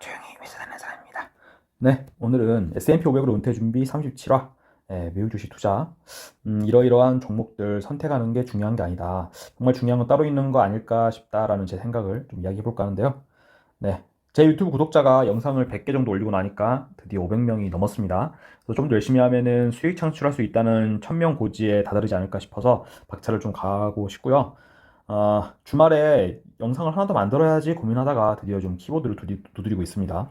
조용히 회사 다니는 사람입니다. 네, 오늘은 S&P 500으로 은퇴 준비 37화 네, 미국 주식 투자 음, 이러이러한 종목들 선택하는 게 중요한 게 아니다. 정말 중요한 건 따로 있는 거 아닐까 싶다라는 제 생각을 좀 이야기해 볼까 하는데요. 네, 제 유튜브 구독자가 영상을 100개 정도 올리고 나니까 드디어 500명이 넘었습니다. 그래서 좀 더 열심히 하면은 수익 창출할 수 있다는 1000명 고지에 다다르지 않을까 싶어서 박차를 좀 가고 싶고요. 어, 주말에 영상을 하나 더 만들어야지 고민하다가 드디어 좀 키보드를 두드, 두드리고 있습니다.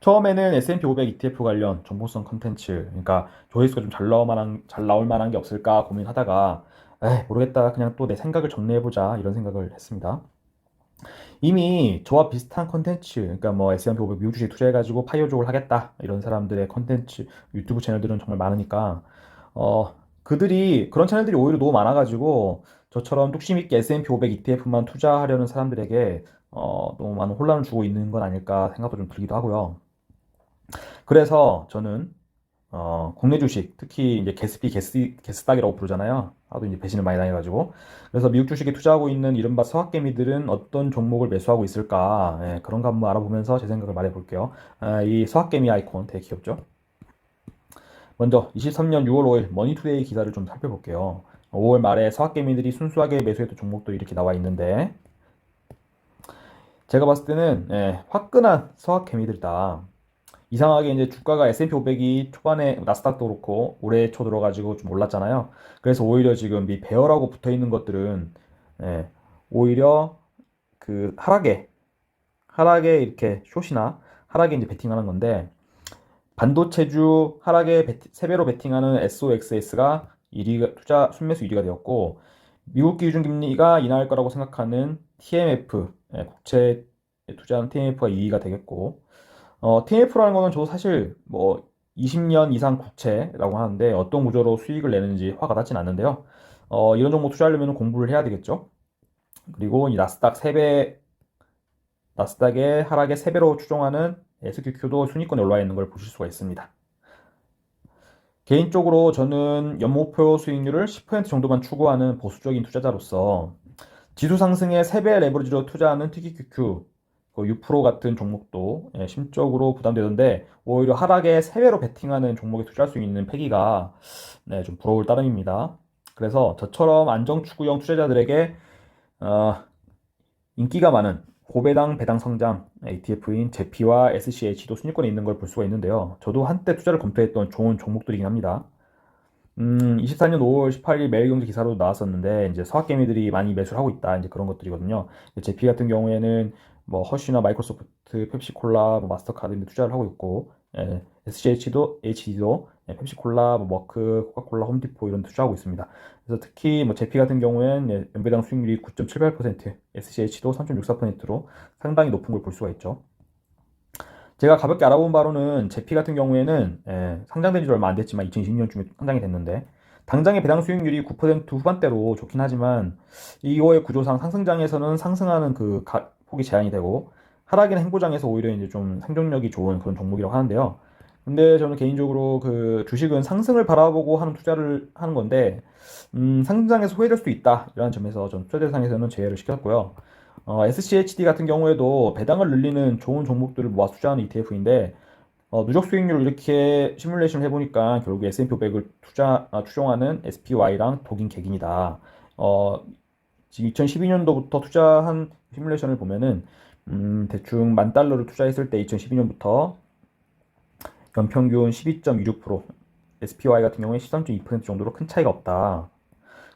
처음에는 S&P 500 ETF 관련 정보성 컨텐츠, 그러니까 조회수가 좀 잘 나올 만한, 잘 나올 만한 게 없을까 고민하다가, 에이, 모르겠다. 그냥 또 내 생각을 정리해보자. 이런 생각을 했습니다. 이미 저와 비슷한 컨텐츠, 그러니까 뭐 S&P 500 미국 주식 투자해가지고 파이어족을 하겠다. 이런 사람들의 컨텐츠, 유튜브 채널들은 정말 많으니까, 어, 그들이, 그런 채널들이 오히려 너무 많아가지고, 저처럼 뚝심 있게 S&P 500 ETF만 투자하려는 사람들에게 어, 너무 많은 혼란을 주고 있는 건 아닐까 생각도 좀 들기도 하고요. 그래서 저는 어, 국내 주식, 특히 이제 게스피, 게스, 게스닥이라고 부르잖아요. 하도 이제 배신을 많이 당해가지고. 그래서 미국 주식에 투자하고 있는 이른바 서학개미들은 어떤 종목을 매수하고 있을까? 예, 그런 거 한번 알아보면서 제 생각을 말해볼게요. 아, 이 서학개미 아이콘 되게 귀엽죠? 먼저 23년 6월 5일 머니투데이 기사를 좀 살펴볼게요. 5월 말에 서학개미들이 순수하게 매수했던 종목도 이렇게 나와 있는데 제가 봤을 때는 예, 화끈한 서학개미들이다. 이상하게 이제 주가가 S&P 500이 초반에 나스닥도 그렇고 올해 초 들어가지고 좀 올랐잖아요. 그래서 오히려 지금 이 배열하고 붙어 있는 것들은 예, 오히려 그 하락에 하락에 이렇게 숏이나 하락에 이제 베팅하는 건데 반도체주 하락에 베티, 세배로 베팅하는 SOXS가 1위가 투자 순매수 1위가 되었고 미국 기준 금리가 인하할 거라고 생각하는 TMF 예, 국채 투자하는 TMF가 2위가 되겠고 어, TMF라는 거는 저도 사실 뭐 20년 이상 국채라고 하는데 어떤 구조로 수익을 내는지 화가 닿진 않는데요. 어, 이런 종목 투자하려면 공부를 해야 되겠죠. 그리고 이 나스닥 3배 나스닥의 하락의 3배로 추종하는 SQQ도 순위권에 올라와 있는 걸 보실 수가 있습니다. 개인적으로 저는 연목표 수익률을 10% 정도만 추구하는 보수적인 투자자로서 지수 상승의 3배 레버리지로 투자하는 TQQQ 6%그 같은 종목도 예, 심적으로 부담되던데 오히려 하락에 3배로 베팅하는 종목에 투자할 수 있는 패기가 네, 좀 부러울 따름입니다. 그래서 저처럼 안정 추구형 투자자들에게 어, 인기가 많은 고배당 배당 성장 ETF인 제피와 SCH도 순위권에 있는 걸 볼 수가 있는데요. 저도 한때 투자를 검토했던 좋은 종목들이긴 합니다. 음, 24년 5월 18일 매일경제 기사로 나왔었는데 이제 서학개미들이 많이 매수를 하고 있다 이제 그런 것들이거든요. 제피 같은 경우에는 뭐 허쉬나 마이크로소프트, 펩시콜라, 뭐 마스터카드 등 투자를 하고 있고 예, SCH도 HD도 예, 펩시콜라, 뭐 머크, 코카콜라, 홈디포 이런 투자하고 있습니다. 그래서 특히 뭐 제피 같은 경우엔 예, 연배당 수익률이 9.78%, SCH도 3.64%로 상당히 높은 걸 볼 수가 있죠. 제가 가볍게 알아본 바로는 제피 같은 경우에는 예, 상장된 지 얼마 안 됐지만 2020년쯤에 상장이 됐는데 당장의 배당 수익률이 9% 후반대로 좋긴 하지만 이거의 구조상 상승장에서는 상승하는 그 가, 폭이 제한이 되고 하락이나 행보장에서 오히려 이제 좀 생존력이 좋은 그런 종목이라고 하는데요. 근데 저는 개인적으로 그 주식은 상승을 바라보고 하는 투자를 하는 건데, 음, 상승장에서 소외될 수도 있다. 이런 점에서 전 투자 대상에서는 제외를 시켰고요. 어, SCHD 같은 경우에도 배당을 늘리는 좋은 종목들을 모아 투자하는 ETF인데, 어, 누적 수익률을 이렇게 시뮬레이션을 해보니까 결국 S&P 500을 투자, 아, 추종하는 SPY랑 독인 객인이다. 어, 지금 2012년도부터 투자한 시뮬레이션을 보면은, 음, 대충 만 달러를 투자했을 때 2012년부터 연평균 12.26%, SPY 같은 경우에 13.2% 정도로 큰 차이가 없다.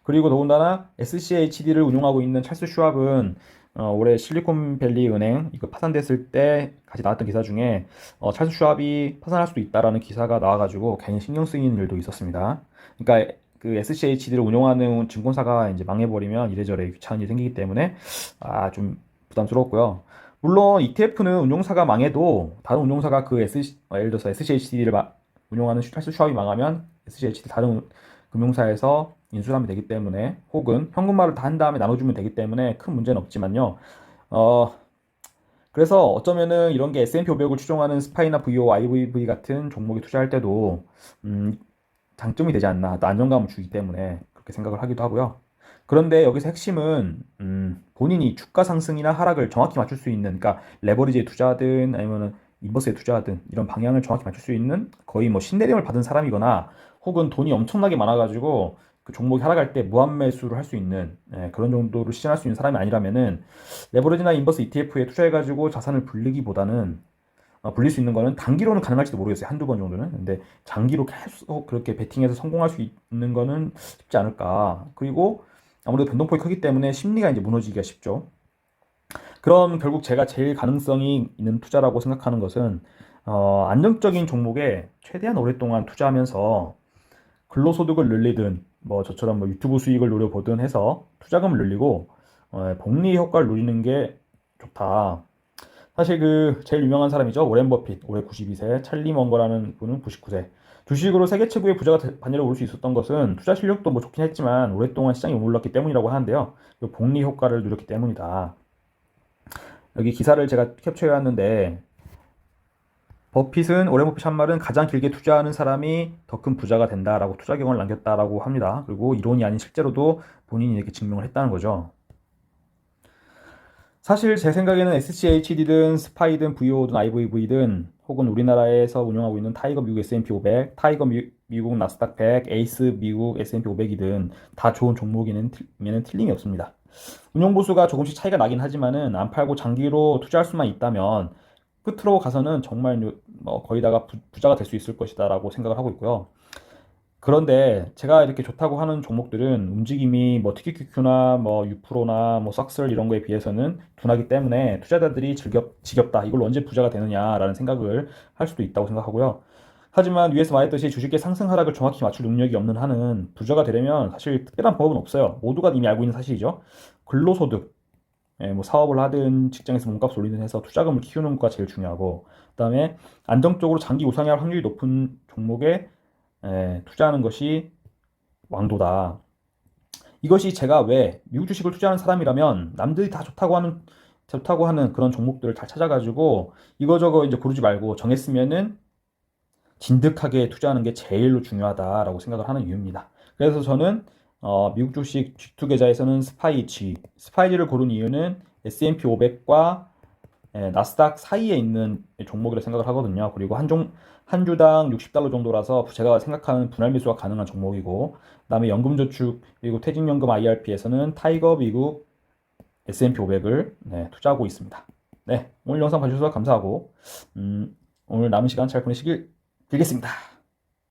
그리고 더군다나 SCHD를 운용하고 있는 찰스 슈왑은 어, 올해 실리콘밸리 은행 이거 파산됐을 때 같이 나왔던 기사 중에 어, 찰스 슈왑이 파산할 수도 있다라는 기사가 나와가지고 괜히 신경 쓰이는 일도 있었습니다. 그러니까 그 SCHD를 운용하는 증권사가 이제 망해버리면 이래저래 귀찮은 일이 생기기 때문에 아 좀 부담스럽고요. 물론 ETF는 운용사가 망해도 다른 운용사가 그 S, 어, 예를 들어서 SCHD를 운용하는 찰스 슈왑이 망하면 SCHD 다른 금융사에서 인수하면 되기 때문에 혹은 현금화를 다 한 다음에 나눠주면 되기 때문에 큰 문제는 없지만요. 어, 그래서 어쩌면은 이런 게 S&P 500을 추종하는 스파이나 VO, IVV 같은 종목에 투자할 때도 음, 장점이 되지 않나 또 안정감을 주기 때문에 그렇게 생각을 하기도 하고요. 그런데 여기서 핵심은 음, 본인이 주가 상승이나 하락을 정확히 맞출 수 있는 그러니까 레버리지에 투자하든 아니면은 인버스에 투자하든 이런 방향을 정확히 맞출 수 있는 거의 뭐 신내림을 받은 사람이거나 혹은 돈이 엄청나게 많아가지고 그 종목이 하락할 때 무한 매수를 할 수 있는 예, 그런 정도로 시전할 수 있는 사람이 아니라면은 레버리지나 인버스 ETF에 투자해가지고 자산을 불리기보다는 어, 불릴 수 있는 거는 단기로는 가능할지도 모르겠어요. 한두 번 정도는. 근데 장기로 계속 그렇게 베팅해서 성공할 수 있는 거는 쉽지 않을까. 그리고 아무래도 변동폭이 크기 때문에 심리가 이제 무너지기가 쉽죠. 그럼 결국 제가 제일 가능성이 있는 투자라고 생각하는 것은 어, 안정적인 종목에 최대한 오랫동안 투자하면서 근로소득을 늘리든 뭐 저처럼 뭐 유튜브 수익을 노려보든 해서 투자금을 늘리고 어, 복리 효과를 누리는 게 좋다. 사실 그 제일 유명한 사람이죠. 오렌 버핏, 올해 92세, 찰리 먼거라는 분은 99세. 주식으로 세계 최고의 부자가 되- 반열에 오를 수 있었던 것은 투자 실력도 뭐 좋긴 했지만 오랫동안 시장이 머물렀기 때문이라고 하는데요. 이 복리 효과를 누렸기 때문이다. 여기 기사를 제가 캡처해 왔는데 버핏은 오렌 버핏 한 말은 가장 길게 투자하는 사람이 더 큰 부자가 된다라고 투자 경험을 남겼다라고 합니다. 그리고 이론이 아닌 실제로도 본인이 이렇게 증명을 했다는 거죠. 사실 제 생각에는 SCHD든 스파이든 VO든 IVV든 혹은 우리나라에서 운영하고 있는 타이거 미국 S&P 500, 타이거 미, 국 나스닥 100, 에이스 미국 S&P 500이든 다 좋은 면은 틀림이 없습니다. 운용 보수가 조금씩 차이가 나긴 하지만은 안 팔고 장기로 투자할 수만 있다면 끝으로 가서는 정말 요- 뭐 거의 다가 부, 부자가 될 수 있을 것이다라고 생각을 하고 있고요. 그런데 제가 이렇게 좋다고 하는 종목들은 움직임이 뭐 TQQ나 뭐 유프로나 뭐 싹슬 이런 거에 비해서는 둔하기 때문에 투자자들이 즐겁, 지겹다. 이걸 언제 부자가 되느냐라는 생각을 할 수도 있다고 생각하고요. 하지만 위에서 말했듯이 주식의 상승 하락을 정확히 맞출 능력이 없는 한은 부자가 되려면 사실 특별한 법은 없어요. 모두가 이미 알고 있는 사실이죠. 근로소득, 예, 뭐 사업을 하든 직장에서 몸값을 올리든 해서 투자금을 키우는 것가 제일 중요하고 그다음에 안정적으로 장기 우상향할 확률이 높은 종목에 예, 투자하는 것이 왕도다. 이것이 제가 왜 미국 주식을 투자하는 사람이라면 남들이 다 좋다고 하는 좋다고 하는 그런 종목들을 잘 찾아가지고 이거저거 이제 고르지 말고 정했으면은 진득하게 투자하는 게 제일로 중요하다라고 생각을 하는 이유입니다. 그래서 저는 어, 미국 주식 G2 계좌에서는 스파이지, 스파이지를 고른 이유는 S&P 500과 예, 나스닥 사이에 있는 종목이라 생각을 하거든요. 그리고 한 종, 한 주당 60달러 정도라서 제가 생각하는 분할 매수가 가능한 종목이고, 그다음에 연금저축 그리고 퇴직연금 IRP에서는 타이거 미국 S&P 500을 네, 투자하고 있습니다. 네, 오늘 영상 봐주셔서 감사하고, 음, 오늘 남은 시간 잘 보내시길 빌겠습니다.